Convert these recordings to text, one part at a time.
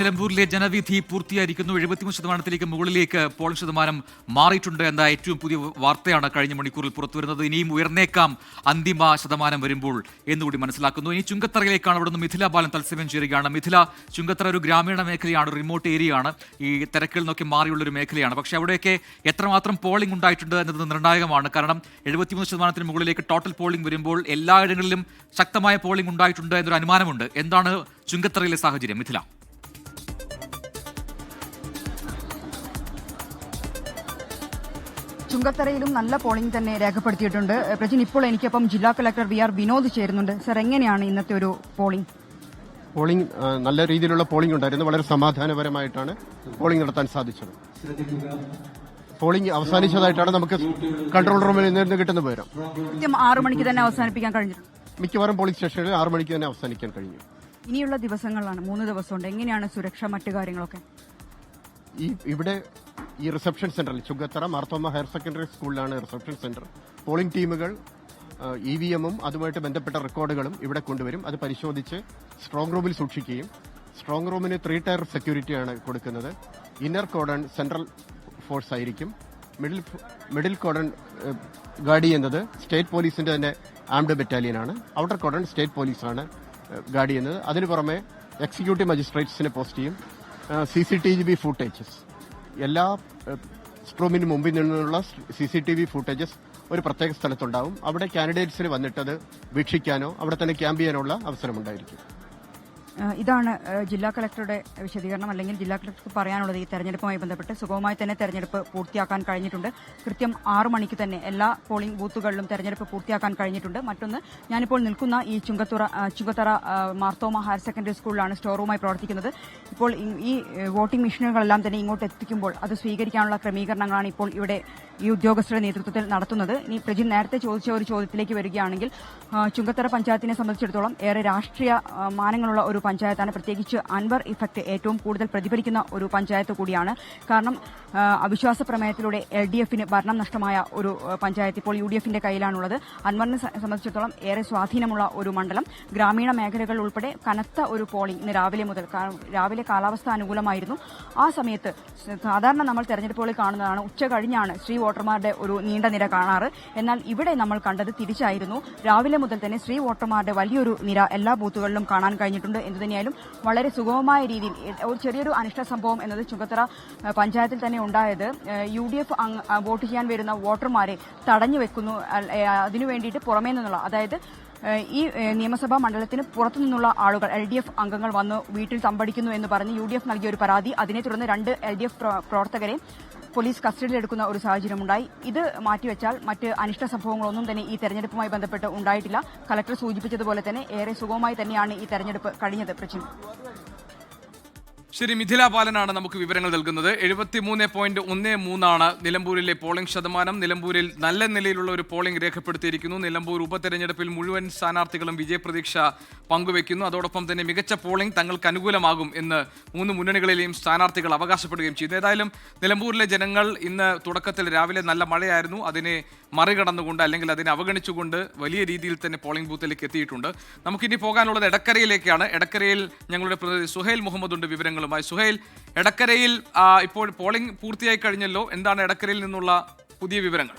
നിലമ്പൂരിലെ ജനവിധി പൂർത്തിയായിരിക്കുന്നു. എഴുപത്തിമൂന്ന് ശതമാനത്തിലേക്ക് മുകളിലേക്ക് പോളിംഗ് ശതമാനം മാറിയിട്ടുണ്ട് എന്ന ഏറ്റവും പുതിയ വാർത്തയാണ് കഴിഞ്ഞ മണിക്കൂറിൽ പുറത്തുവരുന്നത്. ഇനിയും ഉയർന്നേക്കാം അന്തിമ ശതമാനം വരുമ്പോൾ എന്നുകൂടി മനസ്സിലാക്കുന്നു. ഇനി ചുങ്കത്തറയിലേക്കാണ് അവിടെ നിന്ന് മിഥില ബാലൻ തത്സമയം ചേരുകയാണ്. മിഥില ചുങ്കത്തറ ഒരു ഗ്രാമീണ മേഖലയാണ് റിമോട്ട് ഏരിയയാണ് ഈ തിരക്കിൽ നിന്നൊക്കെ മാറിയുള്ള ഒരു മേഖലയാണ്. പക്ഷേ അവിടെയൊക്കെ എത്രമാത്രം പോളിംഗ് ഉണ്ടായിട്ടുണ്ട് എന്നത് നിർണായകമാണ്. കാരണം എഴുപത്തിമൂന്ന് ശതമാനത്തിന് മുകളിലേക്ക് ടോട്ടൽ പോളിംഗ് വരുമ്പോൾ എല്ലായിടങ്ങളിലും ശക്തമായ പോളിംഗ് ഉണ്ടായിട്ടുണ്ട് എന്നൊരു അനുമാനമുണ്ട്. എന്താണ് ചുങ്കത്തറയിലെ സാഹചര്യം? മിഥില. ചുങ്കത്തറയിലും നല്ല പോളിംഗ് തന്നെ രേഖപ്പെടുത്തിയിട്ടുണ്ട്. പ്രജിൻ ഇപ്പോൾ എനിക്കൊപ്പം ജില്ലാ കളക്ടർ വി ആർ വിനോദ് ചേരുന്നുണ്ട്. സർ എങ്ങനെയാണ് ഇന്നത്തെ ഒരു പോളിംഗ് പോളിംഗ് നല്ല രീതിയിലുള്ള പോളിംഗ് ഉണ്ടായിരുന്നു. വളരെ സമാധാനപരമായിട്ടാണ് പോളിംഗ് നടത്താൻ സാധിച്ചത്. പോളിംഗ് അവസാനിച്ചതായിട്ടാണ് നമുക്ക് കൺട്രോൾ റൂമിൽ നിന്ന് കിട്ടുന്ന വിവരം. ആറു മണിക്ക് തന്നെ അവസാനിപ്പിക്കാൻ കഴിഞ്ഞു. മിക്കവാറും പോളിംഗ് സ്റ്റേഷനിൽ ആറു മണിക്ക് തന്നെ അവസാനിക്കാൻ കഴിഞ്ഞു. ഇനിയുള്ള ദിവസങ്ങളിലാണ് മൂന്ന് ദിവസമുണ്ട്. എങ്ങനെയാണ് സുരക്ഷ മറ്റു കാര്യങ്ങളൊക്കെ? ഈ ഇവിടെ ഈ റിസപ്ഷൻ സെന്ററിൽ ചുങ്കത്തറ മാർത്തോമ ഹയർ സെക്കൻഡറി സ്കൂളിലാണ് റിസപ്ഷൻ സെന്റർ. പോളിംഗ് ടീമുകൾ ഇ വി എമ്മും അതുമായിട്ട് ബന്ധപ്പെട്ട റെക്കോർഡുകളും ഇവിടെ കൊണ്ടുവരും. അത് പരിശോധിച്ച് സ്ട്രോങ് റൂമിൽ സൂക്ഷിക്കുകയും സ്ട്രോങ് റൂമിന് ത്രീ ടയർ സെക്യൂരിറ്റിയാണ് കൊടുക്കുന്നത്. ഇന്നർ കോഡൺ സെൻട്രൽ ഫോഴ്സ് ആയിരിക്കും. മിഡിൽ മിഡിൽ കോഡൺ ഗാഡി എന്നത് സ്റ്റേറ്റ് പോലീസിന്റെ തന്നെ ആംഡ് ബറ്റാലിയനാണ് ഔട്ടർ കോഡൺ സ്റ്റേറ്റ് പോലീസാണ് ഗാഡി എന്നത്. അതിനു പുറമെ എക്സിക്യൂട്ടീവ് മജിസ്ട്രേറ്റ്സിനെ പോസ്റ്റ് ചെയ്യും. C C T V footages. എല്ലാ സ്ട്രോമിന് മുമ്പിൽ നിന്നുള്ള C C T V footages ഒരു പ്രത്യേക സ്ഥലത്തുണ്ടാവും. അവിടെ കാൻഡിഡേറ്റ്സിന് വന്നിട്ടത് വീക്ഷിക്കാനോ അവിടെ തന്നെ ക്യാമ്പ് ചെയ്യാനോ ഉള്ള അവസരമുണ്ടായിരിക്കും. ഇതാണ് ജില്ലാ കളക്ടറുടെ വിശദീകരണം. അല്ലെങ്കിൽ ജില്ലാ കളക്ടർക്ക് പറയാനുള്ളത് ഈ തെരഞ്ഞെടുപ്പുമായി ബന്ധപ്പെട്ട് സുഗമമായി തന്നെ തെരഞ്ഞെടുപ്പ് പൂർത്തിയാക്കാൻ കഴിഞ്ഞിട്ടുണ്ട്. കൃത്യം ആറ് മണിക്ക് തന്നെ എല്ലാ പോളിംഗ് ബൂത്തുകളിലും തെരഞ്ഞെടുപ്പ് പൂർത്തിയാക്കാൻ കഴിഞ്ഞിട്ടുണ്ട്. മറ്റൊന്ന് ഞാനിപ്പോൾ നിൽക്കുന്ന ഈ ചുങ്കത്തുറ ചുങ്കത്തറ മാർത്തോമ ഹയർ സെക്കൻഡറി സ്കൂളിലാണ് സ്റ്റോർ റൂമായി പ്രവർത്തിക്കുന്നത്. ഇപ്പോൾ ഈ- വോട്ടിംഗ് മെഷീനുകളെല്ലാം തന്നെ ഇങ്ങോട്ട് എത്തിക്കുമ്പോൾ അത് സ്വീകരിക്കാനുള്ള ക്രമീകരണങ്ങളാണ് ഇപ്പോൾ ഇവിടെ ഈ ഉദ്യോഗസ്ഥരുടെ നേതൃത്വത്തിൽ നടത്തുന്നത്. ഇനി പ്രജിൻ നേരത്തെ ചോദിച്ച ഒരു ചോദ്യത്തിലേക്ക് വരികയാണെങ്കിൽ ചുങ്കത്തറ പഞ്ചായത്തിനെ സംബന്ധിച്ചിടത്തോളം ഏറെ രാഷ്ട്രീയ മാനങ്ങളുള്ള ഒരു പഞ്ചായത്താണ്. പ്രത്യേകിച്ച് അൻവർ ഇഫക്ട് ഏറ്റവും കൂടുതൽ പ്രതിഫലിക്കുന്ന ഒരു പഞ്ചായത്ത് കൂടിയാണ്. കാരണം അവിശ്വാസ പ്രമേയത്തിലൂടെ എൽ ഡി എഫിന് ഭരണം നഷ്ടമായ ഒരു പഞ്ചായത്ത് ഇപ്പോൾ യു ഡി എഫിന്റെ കയ്യിലാണുള്ളത്. അൻവറിനെ സംബന്ധിച്ചിടത്തോളം ഏറെ സ്വാധീനമുള്ള ഒരു മണ്ഡലം. ഗ്രാമീണ മേഖലകൾ ഉൾപ്പെടെ കനത്ത ഒരു പോളിംഗ് ഇന്ന് രാവിലെ മുതൽ രാവിലെ കാലാവസ്ഥ അനുകൂലമായിരുന്നു. ആ സമയത്ത് സാധാരണ നമ്മൾ തെരഞ്ഞെടുപ്പുകളിൽ കാണുന്നതാണ് ഉച്ച കഴിഞ്ഞാണ് സ്ത്രീ വോട്ടർമാരുടെ ഒരു നീണ്ട നിര കാണാറ്. എന്നാൽ ഇവിടെ നമ്മൾ കണ്ടത് തിരിച്ചായിരുന്നു. രാവിലെ മുതൽ തന്നെ സ്ത്രീ വോട്ടർമാരുടെ വലിയൊരു നിര എല്ലാ ബൂത്തുകളിലും കാണാൻ കഴിഞ്ഞിട്ടുണ്ട് എന്തു തന്നെയായാലും വളരെ സുഗമമായ രീതിയിൽ ഒരു ചെറിയൊരു അനിഷ്ട സംഭവം എന്നത് ചുങ്കത്തറ പഞ്ചായത്തിൽ തന്നെ ഉണ്ടായത്. യു ഡി എഫ് വോട്ട് ചെയ്യാൻ വരുന്ന വോട്ടർമാരെ തടഞ്ഞു വെക്കുന്നു. അതിനു വേണ്ടിയിട്ട് പുറമേ നിന്നുള്ള അതായത് ഈ നിയമസഭാ മണ്ഡലത്തിന് പുറത്തു നിന്നുള്ള ആളുകൾ എൽ ഡി എഫ് അംഗങ്ങൾ വന്ന് വീട്ടിൽ തമ്പടിക്കുന്നു എന്ന് പറഞ്ഞ് യു ഡി എഫ് നൽകിയ ഒരു പരാതി. അതിനെ തുടർന്ന് രണ്ട് എൽ ഡി എഫ് പ്രവർത്തകരെ പോലീസ് കസ്റ്റഡിയിലെടുക്കുന്ന ഒരു സാഹചര്യമുണ്ടായി. ഇത് മാറ്റിവെച്ചാൽ മറ്റ് അനിഷ്ട സംഭവങ്ങളൊന്നും തന്നെ ഈ തെരഞ്ഞെടുപ്പുമായി ബന്ധപ്പെട്ട് ഉണ്ടായിട്ടില്ല. കലക്ടർ സൂചിപ്പിച്ചതുപോലെ തന്നെ ഏറെ സുഗമമായി തന്നെയാണ് ഈ തെരഞ്ഞെടുപ്പ് കഴിഞ്ഞത് പ്രചിൻ. ശരി മിഥില ബാലനാണ് നമുക്ക് വിവരങ്ങൾ നൽകുന്നത്. എഴുപത്തിമൂന്ന് പോയിന്റ് ഒന്ന് മൂന്നാണ് നിലമ്പൂരിലെ പോളിംഗ് ശതമാനം. നിലമ്പൂരിൽ നല്ല നിലയിലുള്ള ഒരു പോളിംഗ് രേഖപ്പെടുത്തിയിരിക്കുന്നു. നിലമ്പൂർ ഉപതെരഞ്ഞെടുപ്പിൽ മുഴുവൻ സ്ഥാനാർത്ഥികളും വിജയപ്രതീക്ഷ പങ്കുവെക്കുന്നു അതോടൊപ്പം തന്നെ മികച്ച പോളിംഗ് തങ്ങൾക്ക് അനുകൂലമാകും എന്ന് മൂന്ന് മുന്നണികളിലെയും സ്ഥാനാർത്ഥികൾ അവകാശപ്പെടുകയും ചെയ്തു. ഏതായാലും നിലമ്പൂരിലെ ജനങ്ങൾ ഇന്ന് തുടക്കത്തിൽ രാവിലെ നല്ല മഴയായിരുന്നു. അതിനെ മറികടന്നുകൊണ്ട് അല്ലെങ്കിൽ അതിനെ അവഗണിച്ചുകൊണ്ട് വലിയ രീതിയിൽ തന്നെ പോളിംഗ് ബൂത്തിലേക്ക് എത്തിയിട്ടുണ്ട്. നമുക്കിനി പോകാനുള്ളത് എടക്കരയിലേക്കാണ്. എടക്കരയിൽ ഞങ്ങളുടെ പ്രതിനിധി സുഹേൽ മുഹമ്മദ് ഉണ്ട് വിവരങ്ങളുമായി. സുഹൈൽ എടക്കരയിൽ ഇപ്പോൾ പോളിംഗ് പൂർത്തിയായി കഴിഞ്ഞല്ലോ. എന്താണ് എടക്കരയിൽ നിന്നുള്ള പുതിയ വിവരങ്ങൾ?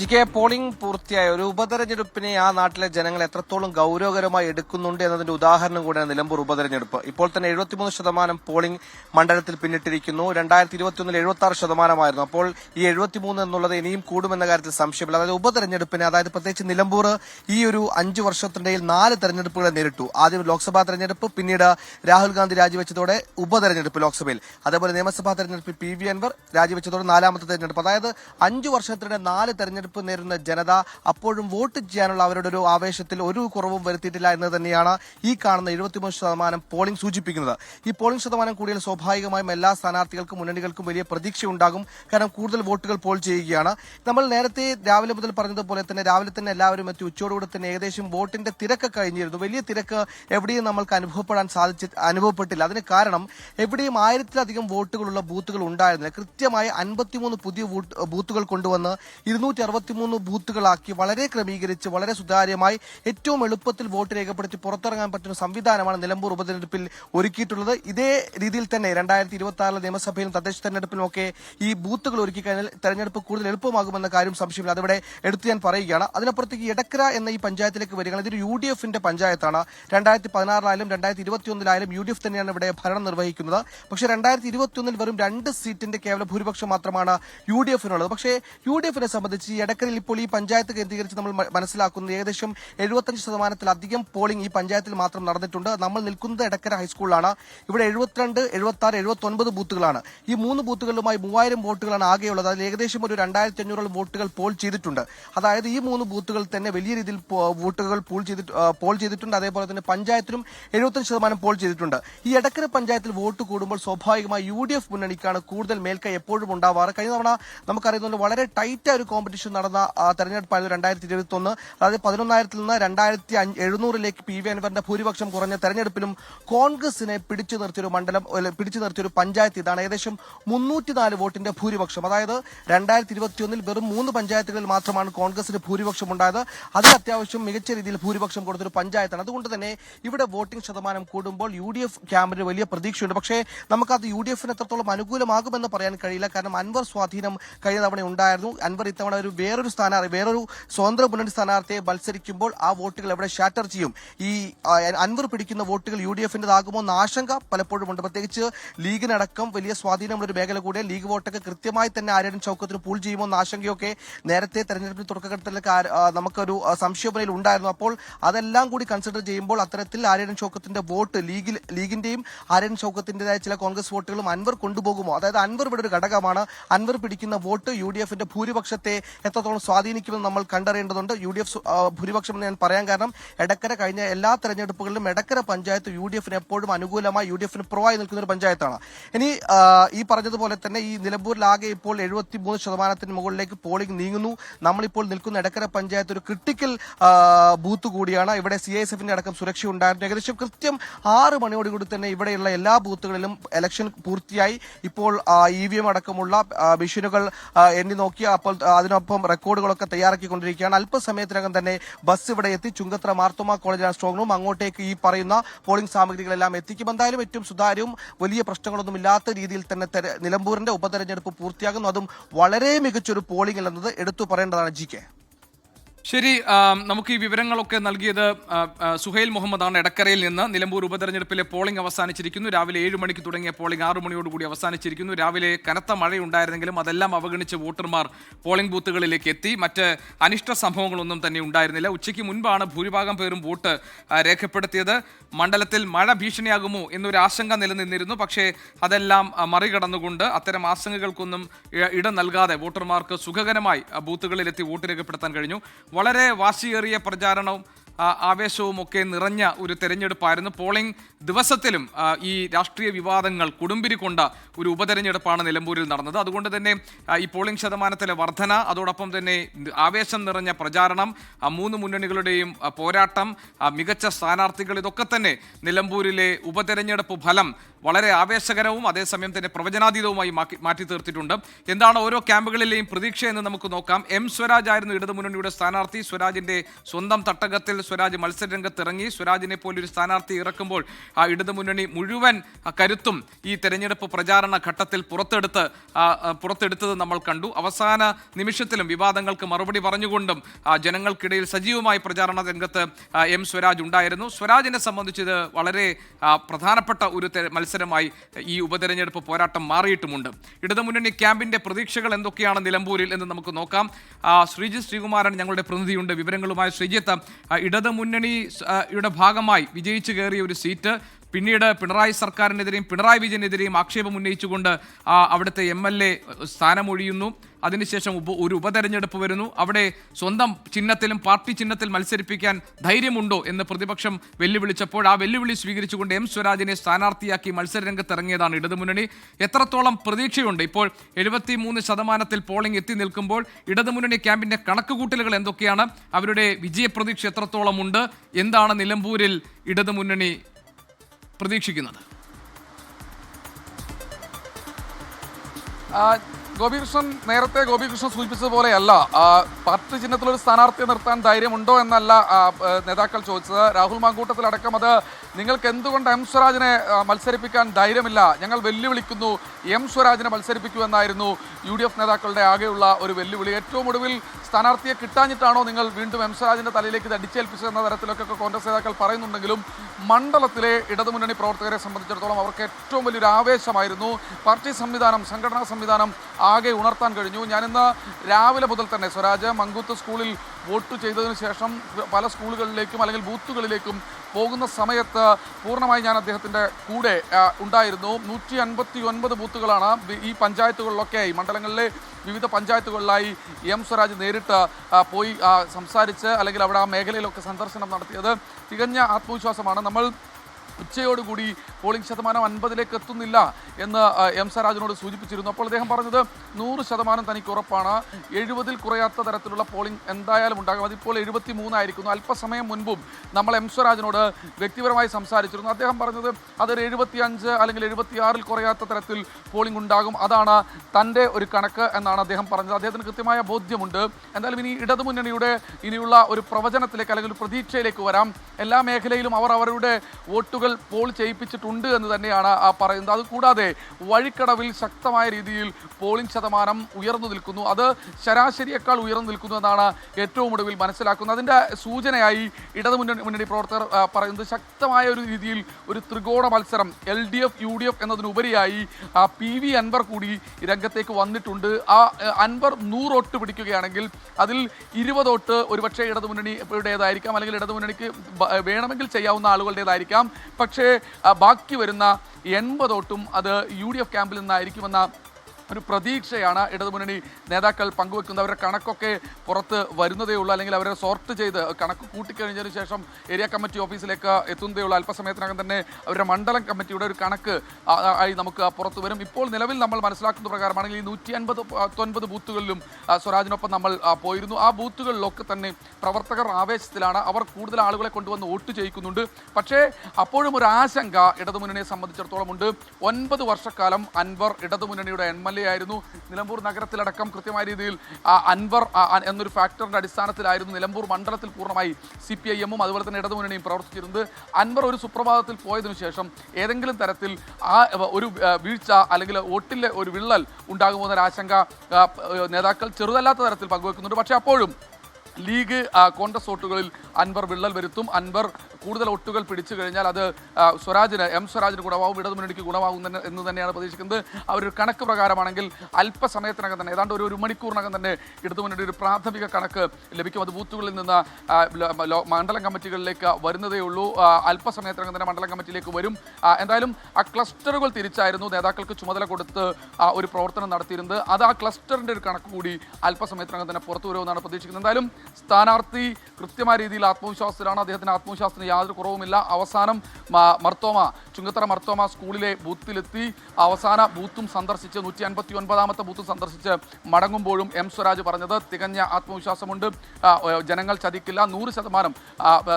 ജി കെ പോളിംഗ് പൂർത്തിയായ ഒരു ഉപതെരഞ്ഞെടുപ്പിനെ ആ നാട്ടിലെ ജനങ്ങൾ എത്രത്തോളം ഗൗരവകരമായി എടുക്കുന്നുണ്ട് എന്നതിന്റെ ഉദാഹരണം കൂടിയാണ് നിലമ്പൂർ ഉപതെരഞ്ഞെടുപ്പ്. ഇപ്പോൾ തന്നെ എഴുപത്തിമൂന്ന് ശതമാനം പോളിംഗ് മണ്ഡലത്തിൽ പിന്നിട്ടിരിക്കുന്നു. രണ്ടായിരത്തി ഇരുപത്തിയൊന്നിൽ എഴുപത്തി ആറ് ശതമാനമായിരുന്നു. അപ്പോൾ ഈ എഴുപത്തിമൂന്ന് എന്നുള്ളത് ഇനിയും കൂടുമെന്ന കാര്യത്തിൽ സംശയമില്ല. അതായത് ഉപതെരഞ്ഞെടുപ്പിന് അതായത് പ്രത്യേകിച്ച് നിലമ്പൂർ ഈ ഒരു അഞ്ചു വർഷത്തിനിടയിൽ നാല് തെരഞ്ഞെടുപ്പുകളെ നേരിട്ടു. ആദ്യം ലോക്സഭാ തെരഞ്ഞെടുപ്പ് പിന്നീട് രാഹുൽ ഗാന്ധി രാജിവെച്ചതോടെ ഉപതെരഞ്ഞെടുപ്പ് ലോക്സഭയിൽ. അതേപോലെ നിയമസഭാ തെരഞ്ഞെടുപ്പിൽ പി വി അൻവർ രാജിവെച്ചതോടെ നാലാമത്തെ തെരഞ്ഞെടുപ്പ്. അതായത് അഞ്ചു വർഷത്തിനിടെ നാല് തെരഞ്ഞെടുപ്പ് നേരിടുന്ന ജനത അപ്പോഴും വോട്ട് ചെയ്യാനുള്ള അവരുടെ ഒരു ആവേശത്തിൽ ഒരു കുറവും വരുത്തിയിട്ടില്ല എന്ന് തന്നെയാണ് ഈ കാണുന്ന എഴുപത്തിമൂന്ന് ശതമാനം പോളിംഗ് സൂചിപ്പിക്കുന്നത്. ഈ പോളിംഗ് ശതമാനം കൂടിയാൽ സ്വാഭാവികമായും എല്ലാ സ്ഥാനാർത്ഥികൾക്കും മുന്നണികൾക്കും വലിയ പ്രതീക്ഷയുണ്ടാകും. കാരണം കൂടുതൽ വോട്ടുകൾ പോൾ ചെയ്യുകയാണ്. നമ്മൾ നേരത്തെ രാവിലെ മുതൽ പറഞ്ഞതുപോലെ തന്നെ രാവിലെ തന്നെ എല്ലാവരും എത്തി. ഉച്ചയോടുകൂടി തന്നെ ഏകദേശം വോട്ടിന്റെ തിരക്ക് കഴിഞ്ഞിരുന്നു. വലിയ തിരക്ക് എവിടെയും നമ്മൾക്ക് അനുഭവപ്പെടാൻ സാധിച്ച അനുഭവപ്പെട്ടില്ല. അതിന് കാരണം എവിടെയും ആയിരത്തിലധികം വോട്ടുകളുള്ള ബൂത്തുകൾ ഉണ്ടായിരുന്നില്ല. കൃത്യമായി അൻപത്തിമൂന്ന് പുതിയ ബൂത്തുകൾ കൊണ്ടുവന്ന് ഇരുന്നൂറ്റി അറുപത്തിമൂന്ന് ബൂത്തുകളാക്കി വളരെ ക്രമീകരിച്ച് വളരെ സുതാര്യമായി ഏറ്റവും എളുപ്പത്തിൽ വോട്ട് രേഖപ്പെടുത്തി പുറത്തിറങ്ങാൻ പറ്റുന്ന സംവിധാനമാണ് നിലമ്പൂർ ഉപതെരഞ്ഞെടുപ്പിൽ ഒരുക്കിയിട്ടുള്ളത്. ഇതേ രീതിയിൽ തന്നെ രണ്ടായിരത്തി ഇരുപത്തി ആറിലെ നിയമസഭയിലും തദ്ദേശ തെരഞ്ഞെടുപ്പിലും ഒക്കെ ഈ ബൂത്തുകൾ ഒരുക്കി കഴിഞ്ഞാൽ തെരഞ്ഞെടുപ്പ് കൂടുതൽ എളുപ്പമാകുമെന്ന കാര്യം സംശയമില്ല. അതിവിടെ എടുത്തു ഞാൻ പറയുകയാണ്. അതിനപ്പുറത്തേക്ക് എടക്കര എന്ന ഈ പഞ്ചായത്തിലേക്ക് വരികയാണ് ഇതൊരു യു ഡി എഫിന്റെ പഞ്ചായത്താണ്. രണ്ടായിരത്തി പതിനാറിലായാലും രണ്ടായിരത്തി ഇരുപത്തിയൊന്നിലായാലും യു ഡി എഫ് തന്നെയാണ് ഇവിടെ ഭരണം നിർവഹിക്കുന്നത്. പക്ഷേ രണ്ടായിരത്തി ഇരുപത്തിയൊന്നിൽ വെറും രണ്ട് സീറ്റിന്റെ കേവല ഭൂരിപക്ഷം മാത്രമാണ് യു ഡി എഫിനുള്ളത്. പക്ഷേ യു ഡി എഫിനെ സംബന്ധിച്ച് ഈ എടക്കരയിൽ ഇപ്പോൾ ഈ പഞ്ചായത്ത് കേന്ദ്രീകരിച്ച് നമ്മൾ മനസ്സിലാക്കുന്നത് ഏകദേശം എഴുപത്തഞ്ച് ശതമാനത്തിലധികം പോളിംഗ് ഈ പഞ്ചായത്തിൽ മാത്രം നടന്നിട്ടുണ്ട്. നമ്മൾ നിൽക്കുന്നത് എടക്കര ഹൈസ്കൂളിലാണ്. ഇവിടെ എഴുപത്തിരണ്ട് എഴുപത്തി ആറ് എഴുപത്തി ഒൻപത് ബൂത്തുകളാണ്. ഈ മൂന്ന് ബൂത്തുകളിലുമായി മൂവായിരം വോട്ടുകളാണ് ആകെയുള്ളത്. അതിൽ ഏകദേശം ഒരു രണ്ടായിരത്തി അഞ്ഞൂറോളം വോട്ടുകൾ പോൾ ചെയ്തിട്ടുണ്ട്. അതായത് ഈ മൂന്ന് ബൂത്തുകൾ തന്നെ വലിയ രീതിയിൽ വോട്ടുകൾ പോൾ ചെയ്തിട്ട് പോൾ ചെയ്തിട്ടുണ്ട്. അതേപോലെ തന്നെ പഞ്ചായത്തിലും എഴുപത്തഞ്ച് ശതമാനം പോൾ ചെയ്തിട്ടുണ്ട്. ഈ എടക്കര പഞ്ചായത്തിൽ വോട്ട് കൂടുമ്പോൾ സ്വാഭാവികമായി യു ഡി എഫ് മുന്നണിക്കാണ് കൂടുതൽ മേൽക്കൈ എപ്പോഴും ഉണ്ടാവാറ്. കഴിഞ്ഞ തവണ നമുക്കറിയുന്നത് വളരെ ടൈറ്റായ ഒരു കോമ്പറ്റീഷൻ നടന്ന തെരഞ്ഞെടുപ്പായിരുന്നു രണ്ടായിരത്തി ഇരുപത്തി ഒന്ന് അതായത് പതിനൊന്നായിരത്തിൽ നിന്ന് രണ്ടായിരത്തി എഴുന്നൂറിലേക്ക് പി വി അൻവറിന്റെ ഭൂരിപക്ഷം കുറഞ്ഞ തെരഞ്ഞെടുപ്പിലും കോൺഗ്രസിനെ പിടിച്ചു നിർത്തിയൊരു മണ്ഡലം പിടിച്ചു നിർത്തിയൊരു പഞ്ചായത്ത് ഇതാണ്. ഏകദേശം മുന്നൂറ്റിനാല് വോട്ടിന്റെ ഭൂരിപക്ഷം. അതായത് രണ്ടായിരത്തി ഇരുപത്തിയൊന്നിൽ വെറും മൂന്ന് പഞ്ചായത്തുകളിൽ മാത്രമാണ് കോൺഗ്രസിന് ഭൂരിപക്ഷം ഉണ്ടായത് അത് അത്യാവശ്യം മികച്ച രീതിയിൽ ഭൂരിപക്ഷം കൊടുത്തൊരു പഞ്ചായത്താണ്. അതുകൊണ്ട് തന്നെ ഇവിടെ വോട്ടിംഗ് ശതമാനം കൂടുമ്പോൾ യു ഡി എഫ് ക്യാമ്പിന് വലിയ പ്രതീക്ഷയുണ്ട്. പക്ഷേ നമുക്കത് യു ഡി എഫിന് എത്രത്തോളം അനുകൂലമാകുമെന്ന് പറയാൻ കഴിയില്ല. കാരണം അൻവർ സ്വാധീനം കഴിഞ്ഞ തവണ ഉണ്ടായിരുന്നു. അൻവർ ഇത്തവണ ഒരു വേറൊരു സ്ഥാനാർത്ഥി വേറൊരു സ്വതന്ത്ര മുന്നണി സ്ഥാനാർത്ഥിയെ മത്സരിക്കുമ്പോൾ ആ വോട്ടുകൾ എവിടെ ഷാറ്റർ ചെയ്യും? ഈ അൻവർ പിടിക്കുന്ന വോട്ടുകൾ യു ഡി എഫിന്റേതാകുമോ എന്ന ആശങ്ക പലപ്പോഴും ഉണ്ട്. പ്രത്യേകിച്ച് ലീഗിനടക്കം വലിയ സ്വാധീനമുള്ള ഒരു മേഖല കൂടെ ലീഗ് വോട്ടൊക്കെ കൃത്യമായി തന്നെ ആര്യൻ ചൗക്കത്തിന് പൂൾ ചെയ്യുമോ എന്ന ആശങ്കയൊക്കെ നേരത്തെ തെരഞ്ഞെടുപ്പിന് തുടക്കഘട്ടത്തിലൊക്കെ നമുക്കൊരു സംശയപനയിൽ ഉണ്ടായിരുന്നു. അപ്പോൾ അതെല്ലാം കൂടി കൺസിഡർ ചെയ്യുമ്പോൾ അത്തരത്തിൽ ആര്യൻ ചൗക്കത്തിന്റെ വോട്ട് ലീഗിൽ ലീഗിന്റെയും ആര്യൻ ചൗക്കത്തിന്റേതായ ചില കോൺഗ്രസ് വോട്ടുകളും അൻവർ കൊണ്ടുപോകുമോ? അതായത് അൻവർ ഇവിടെ ഒരു ഘടകമാണ്. അൻവർ പിടിക്കുന്ന വോട്ട് യു ഡി എഫിന്റെ ഭൂരിപക്ഷത്തെ എത്രത്തോളം സ്വാധീനിക്കുമെന്ന് നമ്മൾ കണ്ടറിയേണ്ടതുണ്ട്. യു ഡി എഫ് ഭൂരിപക്ഷം എന്ന് ഞാൻ പറയാൻ കാരണം എടക്കര കഴിഞ്ഞ എല്ലാ തെരഞ്ഞെടുപ്പുകളിലും എടക്കര പഞ്ചായത്ത് യു ഡി എഫിന് എപ്പോഴും അനുകൂലമായി യു ഡി എഫിന് പ്രോ നിൽക്കുന്ന ഒരു പഞ്ചായത്താണ്. ഇനി ഈ പറഞ്ഞതുപോലെ തന്നെ ഈ നിലമ്പൂരിലാകെ ഇപ്പോൾ എഴുപത്തി മൂന്ന് ശതമാനത്തിന് മുകളിലേക്ക് പോളിംഗ് നീങ്ങുന്നു. നമ്മളിപ്പോൾ നിൽക്കുന്ന എടക്കര പഞ്ചായത്ത് ഒരു ക്രിട്ടിക്കൽ ബൂത്ത് കൂടിയാണ്. ഇവിടെ സി എസ് എഫിന്റെ അടക്കം സുരക്ഷ ഉണ്ടായിരുന്നു. ഏകദേശം കൃത്യം ആറ് മണിയോടുകൂടി തന്നെ ഇവിടെയുള്ള എല്ലാ ബൂത്തുകളിലും ഇലക്ഷൻ പൂർത്തിയായി. ഇപ്പോൾ ഇ വി എം അടക്കമുള്ള മെഷീനുകൾ എണ്ണി നോക്കി അപ്പോൾ ആ, അതിനൊപ്പം റെക്കോർഡുകളൊക്കെ തയ്യാറാക്കിക്കൊണ്ടിരിക്കുകയാണ്. അല്പസമയത്തിനകം തന്നെ ബസ് ഇവിടെ എത്തി Chungathara Marthoma college strong room അങ്ങോട്ടേക്ക് ഈ പറയുന്ന പോളിംഗ് സാമഗ്രികളെല്ലാം എത്തിക്കും. എന്തായാലും ഏറ്റവും സുതാര്യവും വലിയ പ്രശ്നങ്ങളൊന്നും ഇല്ലാത്ത രീതിയിൽ തന്നെ നിലമ്പൂരിന്റെ ഉപതെരഞ്ഞെടുപ്പ് പൂർത്തിയാകുന്നു. അതും വളരെ മികച്ചൊരു പോളിംഗ് എന്നത് എടുത്തു പറയേണ്ടതാണ് ജി കെ ശരി നമുക്ക് ഈ വിവരങ്ങളൊക്കെ നൽകിയത് സുഹൈൽ മുഹമ്മദാണ്. എടക്കരയിൽ നിന്ന് നിലമ്പൂർ ഉപതെരഞ്ഞെടുപ്പിലെ പോളിംഗ് അവസാനിച്ചിരിക്കുന്നു. രാവിലെ ഏഴ് മണിക്ക് തുടങ്ങിയ പോളിംഗ് ആറു മണിയോടുകൂടി അവസാനിച്ചിരിക്കുന്നു. രാവിലെ കനത്ത മഴയുണ്ടായിരുന്നെങ്കിലും അതെല്ലാം അവഗണിച്ച് വോട്ടർമാർ പോളിംഗ് ബൂത്തുകളിലേക്ക് എത്തി. മറ്റ് അനിഷ്ട സംഭവങ്ങളൊന്നും തന്നെ ഉണ്ടായിരുന്നില്ല. ഉച്ചയ്ക്ക് മുൻപാണ് ഭൂരിഭാഗം പേരും വോട്ട് രേഖപ്പെടുത്തിയത്. മണ്ഡലത്തിൽ മഴ ഭീഷണിയാകുമോ എന്നൊരു ആശങ്ക നിലനിന്നിരുന്നു. പക്ഷേ അതെല്ലാം മറികടന്നുകൊണ്ട് അത്തരം ആശങ്കകൾക്കൊന്നും ഇടം നൽകാതെ വോട്ടർമാർക്ക് സുഖകരമായി ബൂത്തുകളിലെത്തി വോട്ട് രേഖപ്പെടുത്താൻ കഴിഞ്ഞു. വളരെ വാശിയേറിയ പ്രചാരണവും ആ, ആവേശവും ഒക്കെ നിറഞ്ഞ ഒരു തെരഞ്ഞെടുപ്പായിരുന്നു. പോളിംഗ് ദിവസത്തിലും ഈ രാഷ്ട്രീയ വിവാദങ്ങൾ കൊടുമ്പിരി കൊണ്ട ഒരു ഉപതെരഞ്ഞെടുപ്പാണ് നിലമ്പൂരിൽ നടന്നത്. അതുകൊണ്ട് തന്നെ ഈ പോളിംഗ് ശതമാനത്തിലെ വർധന അതോടൊപ്പം തന്നെ ആവേശം നിറഞ്ഞ പ്രചാരണം മൂന്ന് മുന്നണികളുടെയും പോരാട്ടം മികച്ച സ്ഥാനാർത്ഥികൾ ഇതൊക്കെ തന്നെ നിലമ്പൂരിലെ ഉപതെരഞ്ഞെടുപ്പ് ഫലം വളരെ ആവേശകരവും അതേസമയം തന്നെ പ്രവചനാതീതവുമായി മാറ്റി മാറ്റി തീർത്തിട്ടുണ്ട്. എന്താണ് ഓരോ ക്യാമ്പുകളിലെയും പ്രതീക്ഷ എന്ന് നമുക്ക് നോക്കാം. എം സ്വരാജ് ആയിരുന്നു ഇടതുമുന്നണിയുടെ സ്ഥാനാർത്ഥി. സ്വരാജിന്റെ സ്വന്തം തട്ടകത്തിൽ സ്വരാജ് മത്സരരംഗത്ത് ഇറങ്ങി സ്വരാജിനെ പോലൊരു സ്ഥാനാർത്ഥി ഇറക്കുമ്പോൾ ആ ഇടതുമുന്നണി മുഴുവൻ കരുത്തും ഈ തെരഞ്ഞെടുപ്പ് പ്രചാരണ ഘട്ടത്തിൽ പുറത്തെടുത്ത് പുറത്തെടുത്തത് നമ്മൾ കണ്ടു. അവസാന നിമിഷത്തിലും വിവാദങ്ങൾക്ക് മറുപടി പറഞ്ഞുകൊണ്ടും ജനങ്ങൾക്കിടയിൽ സജീവമായി പ്രചാരണ രംഗത്ത് എം സ്വരാജ് ഉണ്ടായിരുന്നു. സ്വരാജിനെ സംബന്ധിച്ച് ഇത് വളരെ പ്രധാനപ്പെട്ട ഒരു മത്സരമായി ഈ ഉപതെരഞ്ഞെടുപ്പ് പോരാട്ടം മാറിയിട്ടുമുണ്ട്. ഇടതുമുന്നണി ക്യാമ്പിന്റെ പ്രതീക്ഷകൾ എന്തൊക്കെയാണ് നിലമ്പൂരിൽ എന്ന് നമുക്ക് നോക്കാം. ശ്രീജിത് ശ്രീകുമാരൻ ഞങ്ങളുടെ പ്രതിനിധിയുണ്ട്. വിവരങ്ങളുമായി ശ്രീജിത്ത് ആ, ഇടതുമുന്നണി ആ, യുടെ ഭാഗമായി വിജയിച്ചു കയറിയ ഒരു സീറ്റ് പിന്നീട് പിണറായി സർക്കാരിനെതിരെയും പിണറായി വിജയനെതിരെയും ആക്ഷേപം ഉന്നയിച്ചുകൊണ്ട് അവിടുത്തെ എം എൽ എ സ്ഥാനമൊഴിയുന്നു. അതിനുശേഷം ഉപ ഒരു ഉപതെരഞ്ഞെടുപ്പ് വരുന്നു. അവിടെ സ്വന്തം ചിഹ്നത്തിലും പാർട്ടി ചിഹ്നത്തിൽ മത്സരിപ്പിക്കാൻ ധൈര്യമുണ്ടോ എന്ന് പ്രതിപക്ഷം വെല്ലുവിളിച്ചപ്പോൾ ആ വെല്ലുവിളി സ്വീകരിച്ചുകൊണ്ട് എം സ്വരാജിനെ സ്ഥാനാർത്ഥിയാക്കി മത്സരരംഗത്ത് ഇറങ്ങിയതാണ് ഇടതുമുന്നണി. എത്രത്തോളം പ്രതീക്ഷയുണ്ട്? ഇപ്പോൾ എഴുപത്തി മൂന്ന് ശതമാനത്തിൽ പോളിംഗ് എത്തി നിൽക്കുമ്പോൾ ഇടതുമുന്നണി ക്യാമ്പിന്റെ കണക്കുകൂട്ടലുകൾ എന്തൊക്കെയാണ്? അവരുടെ വിജയപ്രതീക്ഷ എത്രത്തോളം ഉണ്ട് എന്താണ് നിലമ്പൂരിൽ ഇടതുമുന്നണി പ്രതീക്ഷിക്കുന്നത്. ഗോപികൃഷ്ണൻ നേരത്തെ ഗോപികൃഷ്ണൻ സൂചിപ്പിച്ചതുപോലെയല്ല പാർട്ടി ചിഹ്നത്തിലൊരു സ്ഥാനാർത്ഥിയെ നിർത്താൻ ധൈര്യമുണ്ടോ എന്നല്ല നേതാക്കൾ ചോദിച്ചത്. രാഹുൽ മാങ്കൂട്ടത്തിലടക്കം അത് നിങ്ങൾക്ക് എന്തുകൊണ്ട് എം സ്വരാജിനെ മത്സരിപ്പിക്കാൻ ധൈര്യമില്ല? ഞങ്ങൾ വെല്ലുവിളിക്കുന്നു എം സ്വരാജിനെ മത്സരിപ്പിക്കൂ എന്നായിരുന്നു യു ഡി എഫ് നേതാക്കളുടെ ആകെയുള്ള ഒരു വെല്ലുവിളി. ഏറ്റവും ഒടുവിൽ സ്ഥാനാർത്ഥിയെ കിട്ടാഞ്ഞിട്ടാണോ നിങ്ങൾ വീണ്ടും എം സ്വരാജിന്റെ തലയിലേക്ക് ഇത് അടിച്ചേൽപ്പിച്ചതെന്ന തരത്തിലൊക്കെ കോൺഗ്രസ് നേതാക്കൾ പറയുന്നുണ്ടെങ്കിലും മണ്ഡലത്തിലെ ഇടതുമുന്നണി പ്രവർത്തകരെ സംബന്ധിച്ചിടത്തോളം അവർക്ക് ഏറ്റവും വലിയൊരു ആവേശമായിരുന്നു. പാർട്ടി സംവിധാനം സംഘടനാ സംവിധാനം ആകെ ഉണർത്താൻ കഴിഞ്ഞു. ഞാനിന്ന് രാവിലെ മുതൽ തന്നെ സ്വരാജ് മങ്കൂത്ത് സ്കൂളിൽ വോട്ട് ചെയ്തതിനു ശേഷം പല സ്കൂളുകളിലേക്കും അല്ലെങ്കിൽ ബൂത്തുകളിലേക്കും പോകുന്ന സമയത്ത് പൂർണമായി ഞാൻ അദ്ദേഹത്തിന്റെ കൂടെ ഉണ്ടായിരുന്നു. നൂറ്റി അൻപത്തി ഒൻപത് ബൂത്തുകളാണ് ഈ പഞ്ചായത്തുകളിലൊക്കെയായി മണ്ഡലങ്ങളിലെ വിവിധ പഞ്ചായത്തുകളിലായി എം സ്വരാജ് നേരിട്ട് പോയി സംസാരിച്ച് അല്ലെങ്കിൽ അവിടെ ആ മേഖലയിലൊക്കെ സന്ദർശനം നടത്തിയത് തികഞ്ഞ ആത്മവിശ്വാസമാണ്. നമ്മൾ ഉച്ചയോടുകൂടി പോളിംഗ് ശതമാനം അൻപതിലേക്ക് എത്തുന്നില്ല എന്ന് എം സ്വരാജിനോട് സൂചിപ്പിച്ചിരുന്നു. അപ്പോൾ അദ്ദേഹം പറഞ്ഞത് നൂറ് ശതമാനം തനിക്ക് ഉറപ്പാണ്. എഴുപതിൽ കുറയാത്ത തരത്തിലുള്ള പോളിംഗ് എന്തായാലും ഉണ്ടാകും. അതിപ്പോൾ എഴുപത്തി മൂന്നായിരിക്കുന്നു അല്പസമയം മുൻപും നമ്മൾ എം സ്വരാജിനോട് വ്യക്തിപരമായി സംസാരിച്ചിരുന്നു. അദ്ദേഹം പറഞ്ഞത് അതൊരു എഴുപത്തി അഞ്ച് അല്ലെങ്കിൽ എഴുപത്തിയാറിൽ കുറയാത്ത തരത്തിൽ പോളിംഗ് ഉണ്ടാകും. അതാണ് തന്റെ ഒരു കണക്ക് എന്നാണ് അദ്ദേഹം പറഞ്ഞത്. അദ്ദേഹത്തിന് കൃത്യമായ ബോധ്യമുണ്ട്. എന്തായാലും ഇനി ഇടതുമുന്നണിയുടെ ഇനിയുള്ള ഒരു പ്രവചനത്തിലേക്ക് അല്ലെങ്കിൽ ഒരു പ്രതീക്ഷയിലേക്ക് വരാം. എല്ലാ മേഖലയിലും അവർ അവരുടെ വോട്ടുകൾ പോൾ ചെയ്യിപ്പിച്ചിട്ടുണ്ട്. എന്ന് തന്നെയാണ് പറയുന്നത്. അതുകൂടാതെ വഴിക്കടവിൽ ശക്തമായ രീതിയിൽ പോളിംഗ് ശതമാനം ഉയർന്നു നിൽക്കുന്നു. അത് ശരാശരിയേക്കാൾ ഉയർന്നു നിൽക്കുന്നു എന്നാണ് ഏറ്റവും ഒടുവിൽ മനസ്സിലാക്കുന്നത്. അതിന്റെ സൂചനയായി ഇടതുമുന്നണി മുന്നണി പ്രവർത്തകർ പറയുന്നത് ശക്തമായ ഒരു രീതിയിൽ ഒരു ത്രികോണ മത്സരം L D F U D F എന്നതിനുപരിയായി P V Anwar കൂടി രംഗത്തേക്ക് വന്നിട്ടുണ്ട്. ആ അൻവർ നൂറൊട്ട് പിടിക്കുകയാണെങ്കിൽ അതിൽ ഇരുപതോട്ട് ഒരുപക്ഷെ ഇടതുമുന്നണിയുടേതായിരിക്കാം. അല്ലെങ്കിൽ ഇടതുമുന്നണിക്ക് വേണമെങ്കിൽ ചെയ്യാവുന്ന ആളുകളുടേതായിരിക്കാം. പക്ഷേ ആ, ബാക്കി വരുന്ന എൺപതോട്ടും അത് യു ഡി എഫ് ക്യാമ്പിൽ നിന്നായിരിക്കുമെന്ന ഒരു പ്രതീക്ഷയാണ് ഇടതുമുന്നണി നേതാക്കൾ പങ്കുവെക്കുന്നത്. അവരുടെ കണക്കൊക്കെ പുറത്ത് വരുന്നതേ ഉള്ളൂ. അല്ലെങ്കിൽ അവരെ സോർട്ട് ചെയ്ത് കണക്ക് കൂട്ടിക്കഴിഞ്ഞതിന് ശേഷം ഏരിയ കമ്മിറ്റി ഓഫീസിലേക്ക് എത്തുന്നതേ ഉള്ളൂ. അല്പസമയത്തിനകം തന്നെ അവരുടെ മണ്ഡലം കമ്മിറ്റിയുടെ ഒരു കണക്ക് ആയി നമുക്ക് പുറത്തു വരും. ഇപ്പോൾ നിലവിൽ നമ്മൾ മനസ്സിലാക്കുന്ന പ്രകാരമാണെങ്കിൽ ഈ നൂറ്റി അൻപത് പത്തൊൻപത് ബൂത്തുകളിലും സ്വരാജിനൊപ്പം നമ്മൾ പോയിരുന്നു. ആ ബൂത്തുകളിലൊക്കെ തന്നെ പ്രവർത്തകർ ആവേശത്തിലാണ്. അവർ കൂടുതൽ ആളുകളെ കൊണ്ടുവന്ന് വോട്ട് ചെയ്യിക്കുന്നുണ്ട്. പക്ഷേ അപ്പോഴും ഒരു ആശങ്ക ഇടതുമുന്നണിയെ സംബന്ധിച്ചിടത്തോളം ഉണ്ട്. ഒൻപത് വർഷക്കാലം അൻവർ ഇടതുമുന്നണിയുടെ എം എൽ എ ആയിരുന്നു നിലമ്പൂർ നഗരത്തിലടക്കം കൃത്യമായ രീതിയിൽ അൻവർ എന്നൊരു ഫാക്ടറിന്റെ അടിസ്ഥാനത്തിലായിരുന്നു നിലമ്പൂർ മണ്ഡലത്തിൽ പൂർണമായി സി പി ഐ എമ്മും അതുപോലെ തന്നെ ഇടതുമുന്നണിയും പ്രവർത്തിച്ചിരുന്നത്. അൻവർ ഒരു സുപ്രഭാതത്തിൽ പോയതിനു ശേഷം ഏതെങ്കിലും തരത്തിൽ ആ ഒരു വീഴ്ച അല്ലെങ്കിൽ വോട്ടിലെ ഒരു വിള്ളൽ ഉണ്ടാകുമോ എന്നൊരു ആശങ്ക നേതാക്കൾ ചെറുതല്ലാത്ത തരത്തിൽ പങ്കുവെക്കുന്നുണ്ട്. പക്ഷേ അപ്പോഴും ലീഗ് കോൺഗ്രസ് വോട്ടുകളിൽ അൻവർ വിള്ളൽ വരുത്തും. അൻവർ കൂടുതൽ ഒട്ടുകൾ പിടിച്ചു കഴിഞ്ഞാൽ അത് സ്വരാജിന് എം സ്വരാജിന് ഗുണമാവും ഇടതുമുന്നണിക്ക് തന്നെ എന്ന് തന്നെയാണ് പ്രതീക്ഷിക്കുന്നത്. അവരൊരു കണക്ക് പ്രകാരമാണെങ്കിൽ അല്പസമയത്തിനകം തന്നെ ഏതാണ്ട് ഒരു ഒരു മണിക്കൂറിനകം തന്നെ ഇടതു ഇടതുമുന്നണി ഒരു പ്രാഥമിക കണക്ക് ലഭിക്കും. അത് ബൂത്തുകളിൽ നിന്ന് മണ്ഡലം കമ്മിറ്റികളിലേക്ക് വരുന്നതേ ഉള്ളൂ. അല്പസമയത്തിനകം തന്നെ മണ്ഡലം കമ്മിറ്റിയിലേക്ക് വരും. എന്തായാലും ആ ക്ലസ്റ്ററുകൾ തിരിച്ചായിരുന്നു നേതാക്കൾക്ക് ചുമതല കൊടുത്ത് ഒരു പ്രവർത്തനം നടത്തിയിരുന്നത്. അത് ആ ക്ലസ്റ്ററിന്റെ ഒരു കണക്ക് കൂടി അല്പസമയത്തിനകം തന്നെ പുറത്തു വരുമെന്നാണ് പ്രതീക്ഷിക്കുന്നത്. എന്തായാലും സ്ഥാനാർത്ഥി കൃത്യമായ രീതിയിൽ ആത്മവിശ്വാസത്തിലാണ്. അദ്ദേഹത്തിന് ആത്മവിശ്വാസത്തിന് യാതൊരു കുറവുമില്ല. അവസാനം മർത്തോമ ചുങ്കത്തറ മർത്തോമ സ്കൂളിലെ ബൂത്തിലെത്തി. അവസാന ബൂത്തും സന്ദർശിച്ച് നൂറ്റി അൻപത്തി ഒൻപതാമത്തെ ബൂത്തും സന്ദർശിച്ച് മടങ്ങുമ്പോഴും എം സ്വരാജ് പറഞ്ഞത് തികഞ്ഞ ആത്മവിശ്വാസമുണ്ട്. ജനങ്ങൾ ചതിക്കില്ല. നൂറ് ശതമാനം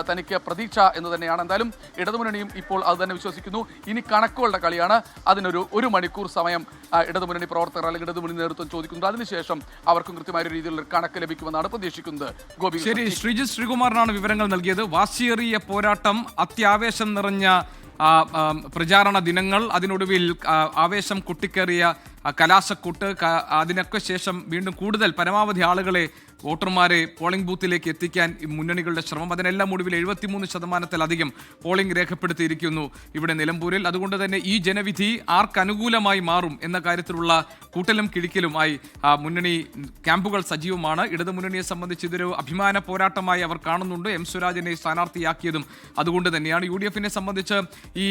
തനിക്ക് പ്രതീക്ഷ എന്ന് തന്നെയാണ്. എന്തായാലും ഇടതുമുന്നണിയും ഇപ്പോൾ അത് തന്നെ വിശ്വസിക്കുന്നു. ഇനി കണക്കുകളുടെ കളിയാണ്. അതിനൊരു ഒരു മണിക്കൂർ സമയം ഇടതുമുന്നണി പ്രവർത്തകർ അല്ലെങ്കിൽ ഇടതുമുന്നണി നേതൃത്വം ചോദിക്കുന്നത് അതിനുശേഷം അവർക്കും കൃത്യമായ രീതിയിലുള്ള കണക്ക് ലഭിക്കുമെന്നാണ് പ്രതീക്ഷിക്കുന്നത്. ഗോപി ശരി ശ്രീജിത് ശ്രീകുമാറിനാണ് വിവരങ്ങൾ നൽകിയത്. വാശിയേറിയ പോരാട്ടം അത്യാവേശം നിറഞ്ഞ പ്രചാരണ ദിനങ്ങൾ അതിനൊടുവിൽ ആവേശം കൊട്ടിക്കേറിയ കലാശക്കൂട്ട് അതിനൊക്കെ ശേഷം വീണ്ടും കൂടുതൽ പരമാവധി ആളുകളെ വോട്ടർമാരെ പോളിംഗ് ബൂത്തിലേക്ക് എത്തിക്കാൻ മുന്നണികളുടെ ശ്രമം. അതിനെല്ലാം ഒടുവിൽ എഴുപത്തിമൂന്ന് ശതമാനത്തിലധികം പോളിംഗ് രേഖപ്പെടുത്തിയിരിക്കുന്നു ഇവിടെ നിലമ്പൂരിൽ. അതുകൊണ്ട് തന്നെ ഈ ജനവിധി ആർക്കനുകൂലമായി മാറും എന്ന കാര്യത്തിലുള്ള കൂട്ടലും കിഴിക്കലുമായി മുന്നണി ക്യാമ്പുകൾ സജീവമാണ്. ഇടതു മുന്നണിയെ സംബന്ധിച്ച് ഇതൊരു അഭിമാന പോരാട്ടമായി അവർ കാണുന്നുണ്ട്. എം സ്വരാജിനെ സ്ഥാനാർത്ഥിയാക്കിയതും അതുകൊണ്ട് തന്നെയാണ് യു ഡി എഫിനെ സംബന്ധിച്ച് ഈ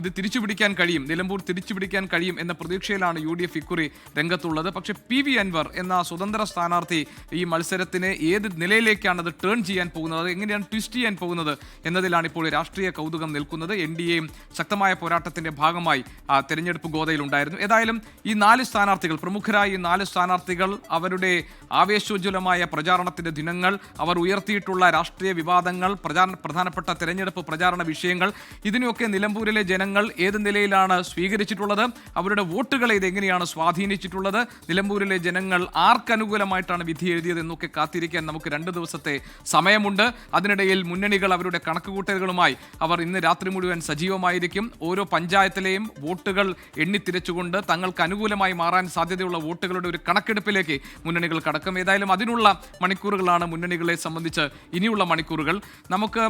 ഇത് തിരിച്ചുപിടിക്കാൻ കഴിയും. നിലമ്പൂർ തിരിച്ചുപിടിക്കാൻ കഴിയും എന്ന പ്രതീക്ഷയിലാണ് യു ഡി എഫ് ഇക്കുറി രംഗത്തുള്ളത്. പക്ഷേ പി വി അൻവർ എന്ന സ്വതന്ത്ര സ്ഥാനാർത്ഥി ഈ മത്സരം മത്സരത്തിന് ഏത് നിലയിലേക്കാണ് അത് ടേൺ ചെയ്യാൻ പോകുന്നത്? അത് എങ്ങനെയാണ് ട്വിസ്റ്റ് ചെയ്യാൻ പോകുന്നത്? എന്നതിലാണ് ഇപ്പോൾ രാഷ്ട്രീയ കൗതുകം നിൽക്കുന്നത്. എൻ ഡി എയും ശക്തമായ പോരാട്ടത്തിന്റെ ഭാഗമായി തെരഞ്ഞെടുപ്പ് ഗോതയിലുണ്ടായിരുന്നു. ഏതായാലും ഈ നാല് സ്ഥാനാർത്ഥികൾ പ്രമുഖരായ ഈ നാല് സ്ഥാനാർത്ഥികൾ അവരുടെ ആവേശോജ്വലമായ പ്രചാരണത്തിന്റെ ദിനങ്ങൾ അവർ ഉയർത്തിയിട്ടുള്ള രാഷ്ട്രീയ വിവാദങ്ങൾ പ്രചാരണ പ്രധാനപ്പെട്ട തെരഞ്ഞെടുപ്പ് പ്രചാരണ വിഷയങ്ങൾ ഇതിനെയൊക്കെ നിലമ്പൂരിലെ ജനങ്ങൾ ഏത് നിലയിലാണ് സ്വീകരിച്ചിട്ടുള്ളത്? അവരുടെ വോട്ടുകളെ ഇത് എങ്ങനെയാണ് സ്വാധീനിച്ചിട്ടുള്ളത്? നിലമ്പൂരിലെ ജനങ്ങൾ ആർക്കനുകൂലമായിട്ടാണ് വിധി എഴുതിയത് എന്നൊക്കെ കാത്തിരിക്കാൻ നമുക്ക് രണ്ട് ദിവസത്തെ സമയമുണ്ട്. അതിനിടയിൽ മുന്നണികൾ അവരുടെ കണക്കുകൂട്ടലുകളുമായി അവർ ഇന്ന് രാത്രി മുഴുവൻ സജീവമായിരിക്കും. ഓരോ പഞ്ചായത്തിലെയും വോട്ടുകൾ എണ്ണിത്തിരച്ചുകൊണ്ട് തങ്ങൾക്ക് അനുകൂലമായി മാറാൻ സാധ്യതയുള്ള വോട്ടുകളുടെ ഒരു കണക്കെടുപ്പിലേക്ക് മുന്നണികൾ കടക്കും. ഏതായാലും അതിനുള്ള മണിക്കൂറുകളാണ് മുന്നണികളെ സംബന്ധിച്ച് ഇനിയുള്ള മണിക്കൂറുകൾ. നമുക്ക്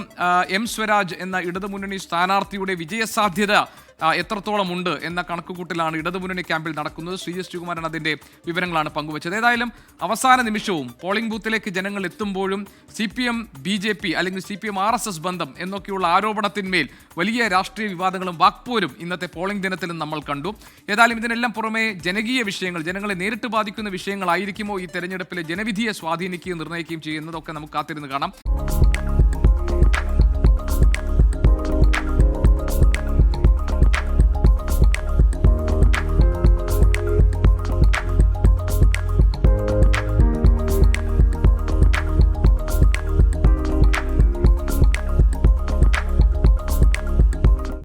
എം സ്വരാജ് എന്ന ഇടതുമുന്നണി സ്ഥാനാർത്ഥിയുടെ വിജയസാധ്യത എത്രത്തോളം ഉണ്ട് എന്ന കണക്കുകൂട്ടലാണ് ഇടതുമുന്നണി ക്യാമ്പിൽ നടക്കുന്നത്. ശ്രീ എസ് ശ്രീകുമാരൻ അതിന്റെ വിവരങ്ങളാണ് പങ്കുവച്ചത്. ഏതായാലും അവസാന നിമിഷവും പോളിംഗ് ബൂത്തിലേക്ക് ജനങ്ങൾ എത്തുമ്പോഴും C P M B J P അല്ലെങ്കിൽ C P M R S S ബന്ധം എന്നൊക്കെയുള്ള ആരോപണത്തിന്മേൽ വലിയ രാഷ്ട്രീയ വിവാദങ്ങളും വാക്പോരും ഇന്നത്തെ പോളിംഗ് ദിനത്തിലും നമ്മൾ കണ്ടു. ഏതായാലും ഇതിനെല്ലാം പുറമെ ജനകീയ വിഷയങ്ങൾ ജനങ്ങളെ നേരിട്ട് ബാധിക്കുന്ന വിഷയങ്ങളായിരിക്കുമോ ഈ തെരഞ്ഞെടുപ്പിലെ ജനവിധിയെ സ്വാധീനിക്കുകയും നിർണയിക്കുകയും ചെയ്യുന്നതൊക്കെ നമുക്ക് കാത്തിരുന്ന് കാണാം.